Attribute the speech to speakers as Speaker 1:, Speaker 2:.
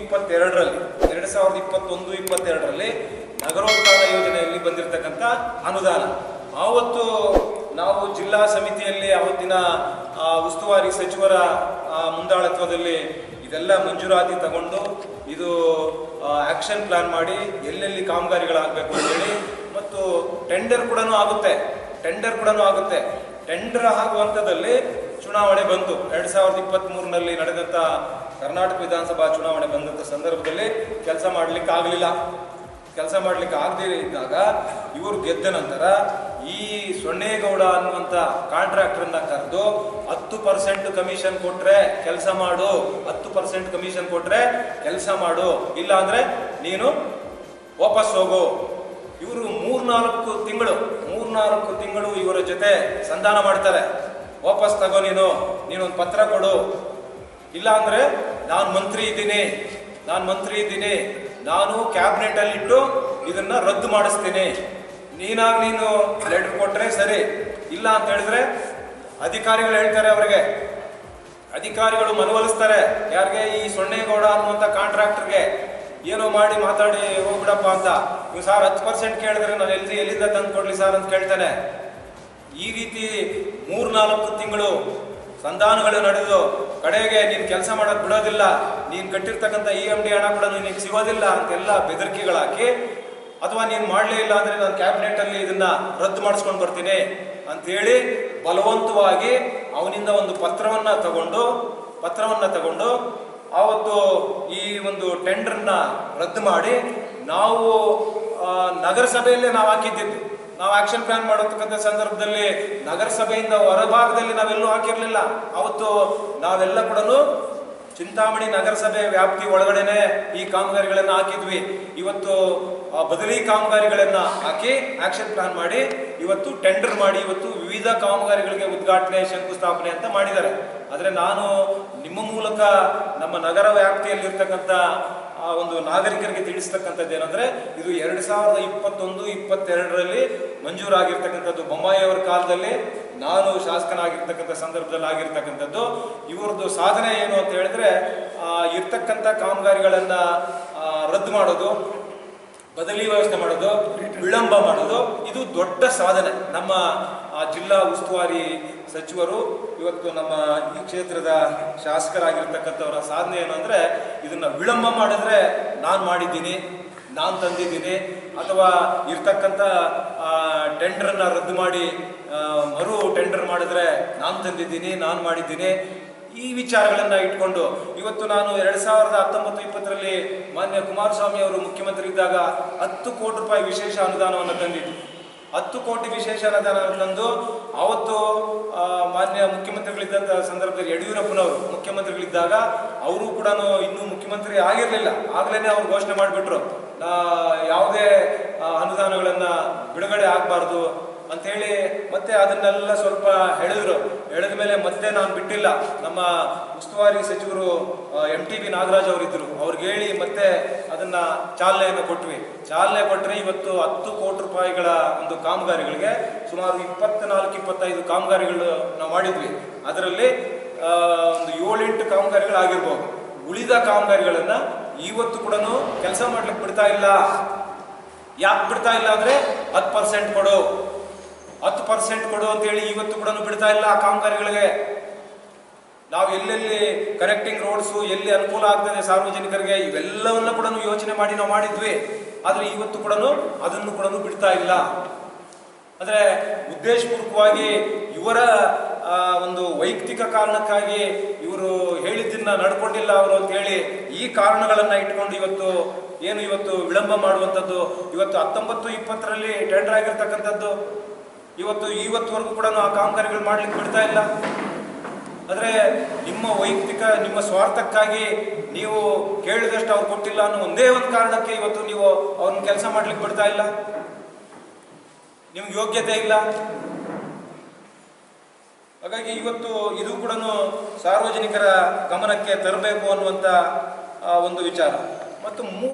Speaker 1: ಇಪ್ಪತ್ತೆರಡರಲ್ಲಿ, ಎರಡು ಸಾವಿರದ ಇಪ್ಪತ್ತೊಂದು, ಇಪ್ಪತ್ತೆರಡರಲ್ಲಿ ನಗರೋತ್ಥಾನ ಯೋಜನೆಯಲ್ಲಿ ಬಂದಿರತಕ್ಕಂಥ ಅನುದಾನ. ಆವತ್ತು ನಾವು ಜಿಲ್ಲಾ ಸಮಿತಿಯಲ್ಲಿ ಆವತ್ತಿನ ಉಸ್ತುವಾರಿ ಸಚಿವರ ಮುಂದಾಳತ್ವದಲ್ಲಿ ಇದೆಲ್ಲ ಮಂಜೂರಾತಿ ತಗೊಂಡು ಇದು ಆಕ್ಷನ್ ಪ್ಲಾನ್ ಮಾಡಿ ಎಲ್ಲೆಲ್ಲಿ ಕಾಮಗಾರಿಗಳಾಗಬೇಕು ಅಂತೇಳಿ ಮತ್ತು ಟೆಂಡರ್ ಕೂಡ ಆಗುತ್ತೆ. ಟೆಂಡರ್ ಕೂಡ ಆಗುತ್ತೆ. ಟೆಂಡರ್ ಆಗುವಂಥದ್ದಲ್ಲಿ ಚುನಾವಣೆ ಬಂತು. ಎರಡ್ ಸಾವಿರದ ಇಪ್ಪತ್ತ್ ಮೂರನಲ್ಲಿ ನಡೆದಂಥ ಕರ್ನಾಟಕ ವಿಧಾನಸಭಾ ಚುನಾವಣೆ ಬಂದಂಥ ಸಂದರ್ಭದಲ್ಲಿ ಕೆಲಸ ಮಾಡ್ಲಿಕ್ಕೆ ಆಗಲಿಲ್ಲ ಕೆಲಸ ಮಾಡ್ಲಿಕ್ಕೆ ಆಗದೇ ಇದ್ದಾಗ ಇವರು ಗೆದ್ದ ನಂತರ ಈ ಸೊನ್ನೇಗೌಡ ಅನ್ನುವಂಥ ಕಾಂಟ್ರಾಕ್ಟರ್ನ ಕರೆದು ಹತ್ತು ಪರ್ಸೆಂಟ್ ಕಮಿಷನ್ ಕೊಟ್ರೆ ಕೆಲಸ ಮಾಡು, ಹತ್ತು ಪರ್ಸೆಂಟ್ ಕಮಿಷನ್ ಕೊಟ್ರೆ ಕೆಲಸ ಮಾಡು ಇಲ್ಲ ಅಂದ್ರೆ ನೀನು ವಾಪಸ್ ಹೋಗು. ಇವರು ಮೂರ್ನಾಲ್ಕು ತಿಂಗಳು ಮೂರ್ನಾಲ್ಕು ತಿಂಗಳು ಇವರ ಜೊತೆ ಸಂಧಾನ ಮಾಡ್ತಾರೆ. ವಾಪಸ್ ತಗೋ ನೀನು, ನೀನೊಂದು ಪತ್ರ ಕೊಡು. ಇಲ್ಲ ಅಂದ್ರೆ ನಾನು ಮಂತ್ರಿ ಇದ್ದೀನಿ, ನಾನು ಮಂತ್ರಿ ಇದ್ದೀನಿ, ನಾನು ಕ್ಯಾಬಿನೆಟ್ ಅಲ್ಲಿ ಇಟ್ಟು ಇದನ್ನ ರದ್ದು ಮಾಡಿಸ್ತೀನಿ. ನೀನಾಗಿ ನೀನು ಲೆಟರ್ ಕೊಟ್ರೆ ಸರಿ, ಇಲ್ಲ ಅಂತ ಹೇಳಿದ್ರೆ ಅಧಿಕಾರಿಗಳು ಹೇಳ್ತಾರೆ ಅವರಿಗೆ. ಅಧಿಕಾರಿಗಳು ಮನವೊಲಿಸ್ತಾರೆ, ಯಾರಿಗೆ ಈ ಸೊನ್ನೇಗೌಡ ಅನ್ನುವಂಥ ಕಾಂಟ್ರಾಕ್ಟರ್ಗೆ ಏನೋ ಮಾಡಿ ಮಾತಾಡಿ ಹೋಗ್ಬಿಡಪ್ಪ ಅಂತ. ನೀವು ಸಾರ್ ಹತ್ತು ಪರ್ಸೆಂಟ್ ಕೇಳಿದ್ರೆ ನಾನು ಎಲ್ಲಿ ಎಲ್ಲಿಂದ ತಂದು ಕೊಡ್ಲಿ ಸರ್ ಅಂತ ಕೇಳ್ತಾನೆ. ಈ ರೀತಿ ಮೂರ್ನಾಲ್ಕು ತಿಂಗಳು ಸಂಧಾನಗಳು ನಡೆದು ಕಡೆಗೆ ನೀನು ಕೆಲಸ ಮಾಡೋದು ಬಿಡೋದಿಲ್ಲ, ನೀನು ಕಟ್ಟಿರ್ತಕ್ಕಂಥ ಇ ಎಂ ಡಿ ಹಣ ಕೂಡ ನಿನಗೆ ಸಿಗೋದಿಲ್ಲ ಅಂತೆಲ್ಲ ಬೆದರಿಕೆಗಳಾಕಿ, ಅಥವಾ ನೀನು ಮಾಡಲೇ ಇಲ್ಲ ಅಂದ್ರೆ ನಾನು ಕ್ಯಾಬಿನೆಟ್ ಅಲ್ಲಿ ಇದನ್ನ ರದ್ದು ಮಾಡಿಸ್ಕೊಂಡು ಬರ್ತೀನಿ ಅಂತೇಳಿ ಬಲವಂತವಾಗಿ ಅವನಿಂದ ಒಂದು ಪತ್ರವನ್ನ ತಗೊಂಡು ಪತ್ರವನ್ನ ತಗೊಂಡು ಆವತ್ತು ಈ ಒಂದು ಟೆಂಡರ್ನ ರದ್ದು ಮಾಡಿ ನಾವು ನಗರಸಭೆಯಲ್ಲೇ ನಾವು ಹಾಕಿದ್ದಿದ್ದು. ನಾವು ಆಕ್ಷನ್ ಪ್ಲಾನ್ ಮಾಡತಕ್ಕಂಥ ಸಂದರ್ಭದಲ್ಲಿ ನಗರಸಭೆಯಿಂದ ಹೊರಭಾಗದಲ್ಲಿ ನಾವೆಲ್ಲೂ ಹಾಕಿರಲಿಲ್ಲ. ಅವತ್ತು ನಾವೆಲ್ಲ ಕೂಡ ಚಿಂತಾಮಣಿ ನಗರಸಭೆ ವ್ಯಾಪ್ತಿ ಒಳಗಡೆನೆ ಈ ಕಾಮಗಾರಿಗಳನ್ನು ಹಾಕಿದ್ವಿ. ಇವತ್ತು ಬದಲಿ ಕಾಮಗಾರಿಗಳನ್ನು ಹಾಕಿ ಆಕ್ಷನ್ ಪ್ಲಾನ್ ಮಾಡಿ, ಇವತ್ತು ಟೆಂಡರ್ ಮಾಡಿ, ಇವತ್ತು ವಿವಿಧ ಕಾಮಗಾರಿಗಳಿಗೆ ಉದ್ಘಾಟನೆ, ಶಂಕುಸ್ಥಾಪನೆ ಅಂತ ಮಾಡಿದ್ದಾರೆ. ಆದರೆ ನಾನು ನಿಮ್ಮ ಮೂಲಕ ನಮ್ಮ ನಗರ ವ್ಯಾಪ್ತಿಯಲ್ಲಿರ್ತಕ್ಕಂಥ, ಆ, ಒಂದು ನಾಗರಿಕರಿಗೆ ತಿಳಿಸ್ತಕ್ಕಂಥದ್ದು ಏನಂದ್ರೆ, ಇದು ಎರಡು ಸಾವಿರದ ಇಪ್ಪತ್ತೊಂದು, ಇಪ್ಪತ್ತೆರಡರಲ್ಲಿ ಮಂಜೂರಾಗಿರ್ತಕ್ಕಂಥದ್ದು ಬೊಮ್ಮಾಯಿ ಅವರ ಕಾಲದಲ್ಲಿ, ನಾನು ಶಾಸಕನಾಗಿರ್ತಕ್ಕಂಥ ಸಂದರ್ಭದಲ್ಲಿ ಆಗಿರ್ತಕ್ಕಂಥದ್ದು. ಇವರದ್ದು ಸಾಧನೆ ಏನು ಅಂತ ಹೇಳಿದ್ರೆ ಇರ್ತಕ್ಕಂಥ ಕಾಮಗಾರಿಗಳನ್ನ ರದ್ದು ಮಾಡೋದು ಬದಲಿ ವ್ಯವಸ್ಥೆ ಮಾಡೋದು, ವಿಳಂಬ ಮಾಡೋದು, ಇದು ದೊಡ್ಡ ಸಾಧನೆ. ನಮ್ಮ ಜಿಲ್ಲಾ ಉಸ್ತುವಾರಿ ಸಚಿವರು, ಇವತ್ತು ನಮ್ಮ ಈ ಕ್ಷೇತ್ರದ ಶಾಸಕರಾಗಿರ್ತಕ್ಕಂಥವರ ಸಾಧನೆ ಏನು ಅಂದರೆ, ಇದನ್ನ ವಿಳಂಬ ಮಾಡಿದ್ರೆ ನಾನು ಮಾಡಿದ್ದೀನಿ, ನಾನು ತಂದಿದ್ದೀನಿ, ಅಥವಾ ಇರ್ತಕ್ಕಂಥ ಟೆಂಡರನ್ನು ರದ್ದು ಮಾಡಿ ಮರು ಟೆಂಡರ್ ಮಾಡಿದ್ರೆ ನಾನು ತಂದಿದ್ದೀನಿ, ನಾನು ಮಾಡಿದ್ದೀನಿ ಈ ವಿಚಾರಗಳನ್ನು ಇಟ್ಕೊಂಡು ಇವತ್ತು ನಾನು ಎರಡು ಸಾವಿರದ ಹತ್ತೊಂಬತ್ತು ಇಪ್ಪತ್ತರಲ್ಲಿ ಮಾನ್ಯ ಕುಮಾರಸ್ವಾಮಿ ಅವರು ಮುಖ್ಯಮಂತ್ರಿ ಇದ್ದಾಗ ಹತ್ತು ಕೋಟಿ ರೂಪಾಯಿ ವಿಶೇಷ ಅನುದಾನವನ್ನು ತಂದಿದ್ದು ಹತ್ತು ಕೋಟಿ ವಿಶೇಷ ಅನುದಾನ ತಂದು ಅವತ್ತು ಮಾನ್ಯ ಮುಖ್ಯಮಂತ್ರಿಗಳಿದ್ದಂಥ ಸಂದರ್ಭದಲ್ಲಿ ಯಡಿಯೂರಪ್ಪನವರು ಮುಖ್ಯಮಂತ್ರಿಗಳಿದ್ದಾಗ ಅವರು ಕೂಡ ಇನ್ನೂ ಮುಖ್ಯಮಂತ್ರಿ ಆಗಿರಲಿಲ್ಲ. ಆಗಲೇ ಅವ್ರು ಘೋಷಣೆ ಮಾಡಿಬಿಟ್ರು. ಯಾವುದೇ ಅನುದಾನಗಳನ್ನು ಅನುದಾನಗಳನ್ನ ಬಿಡುಗಡೆ ಆಗಬಾರ್ದು. ಅಂತೇಳಿ ಮತ್ತೆ ಅದನ್ನೆಲ್ಲ ಸ್ವಲ್ಪ ಹೇಳಿದ್ರು. ಹೇಳಿದ ಮೇಲೆ ಮತ್ತೆ ನಾನು ಬಿಟ್ಟಿಲ್ಲ. ನಮ್ಮ ಉಸ್ತುವಾರಿ ಸಚಿವರು ಎಂ ಟಿ ಬಿ ನಾಗರಾಜ್ ಅವರಿದ್ದರು ಅವ್ರಿಗೆ ಹೇಳಿ ಮತ್ತೆ ಅದನ್ನ ಚಾಲನೆಯನ್ನು ಕೊಟ್ವಿ. ಚಾಲನೆ ಕೊಟ್ಟರೆ ಇವತ್ತು ಹತ್ತು ಕೋಟಿ ರೂಪಾಯಿಗಳ ಒಂದು ಕಾಮಗಾರಿಗಳಿಗೆ ಸುಮಾರು ಇಪ್ಪತ್ನಾಲ್ಕು, ಇಪ್ಪತ್ತೈದು ಕಾಮಗಾರಿಗಳು ನಾವು ಮಾಡಿದ್ವಿ. ಅದರಲ್ಲಿ ಒಂದು ಏಳೆಂಟು ಕಾಮಗಾರಿಗಳಾಗಿರ್ಬೋದು. ಉಳಿದ ಕಾಮಗಾರಿಗಳನ್ನ ಇವತ್ತು ಕೂಡ ಕೆಲಸ ಮಾಡ್ಲಿಕ್ಕೆ ಬಿಡ್ತಾ ಇಲ್ಲ. ಯಾಕೆ ಬಿಡ್ತಾ ಇಲ್ಲ ಅಂದ್ರೆ ಹತ್ತು ಪರ್ಸೆಂಟ್ ಕೊಡು. ಹತ್ತು ಪರ್ಸೆಂಟ್ ಕೊಡು ಅಂತೇಳಿ ಇವತ್ತು ಕೂಡ ಬಿಡ್ತಾ ಇಲ್ಲ ಆ ಕಾಮಗಾರಿಗಳಿಗೆ. ನಾವು ಎಲ್ಲೆಲ್ಲಿ ಕರೆಕ್ಟಿಂಗ್ ರೋಡ್ಸು ಎಲ್ಲಿ ಅನುಕೂಲ ಆಗ್ತದೆ ಸಾರ್ವಜನಿಕರಿಗೆ, ಇವೆಲ್ಲವನ್ನ ಕೂಡ ಯೋಚನೆ ಮಾಡಿ ನಾವು ಮಾಡಿದ್ವಿ. ಆದ್ರೆ ಇವತ್ತು ಕೂಡ ಅದನ್ನು ಕೂಡ ಬಿಡ್ತಾ ಇಲ್ಲ. ಅಂದ್ರೆ ಉದ್ದೇಶಪೂರ್ವಕವಾಗಿ ಇವರ ಒಂದು ವೈಯಕ್ತಿಕ ಕಾರಣಕ್ಕಾಗಿ ಇವರು ಹೇಳಿದ್ದನ್ನ ನಡ್ಕೊಂಡಿಲ್ಲ ಅವರು ಅಂತ ಹೇಳಿ ಈ ಕಾರಣಗಳನ್ನ ಇಟ್ಕೊಂಡು ಇವತ್ತು ಏನು ಇವತ್ತು ವಿಳಂಬ ಮಾಡುವಂಥದ್ದು, ಇವತ್ತು ಹತ್ತೊಂಬತ್ತು ಇಪ್ಪತ್ತರಲ್ಲಿ ಟೆಂಡರ್ ಆಗಿರ್ತಕ್ಕಂಥದ್ದು ಇವತ್ತು ಇವತ್ತುವರೆಗೂ ಕೂಡ ಆ ಕಾಮಗಾರಿಗಳು ಮಾಡ್ಲಿಕ್ಕೆ ಬಿಡ್ತಾ ಇಲ್ಲ. ಆದರೆ ನಿಮ್ಮ ವೈಯಕ್ತಿಕ ನಿಮ್ಮ ಸ್ವಾರ್ಥಕ್ಕಾಗಿ ನೀವು ಕೇಳಿದಷ್ಟು ಅವ್ರು ಕೊಟ್ಟಿಲ್ಲ ಅನ್ನೋ ಒಂದೇ ಒಂದು ಕಾರಣಕ್ಕೆ ಇವತ್ತು ನೀವು ಅವ್ರನ್ನ ಕೆಲಸ ಮಾಡ್ಲಿಕ್ಕೆ ಬಿಡ್ತಾ ಇಲ್ಲ. ನಿಮ್ಗೆ ಯೋಗ್ಯತೆ ಇಲ್ಲ. ಹಾಗಾಗಿ ಇವತ್ತು ಇದು ಕೂಡ ಸಾರ್ವಜನಿಕರ ಗಮನಕ್ಕೆ ತರಬೇಕು ಅನ್ನುವಂತ ಆ, ಒಂದು ವಿಚಾರ. ಮತ್ತು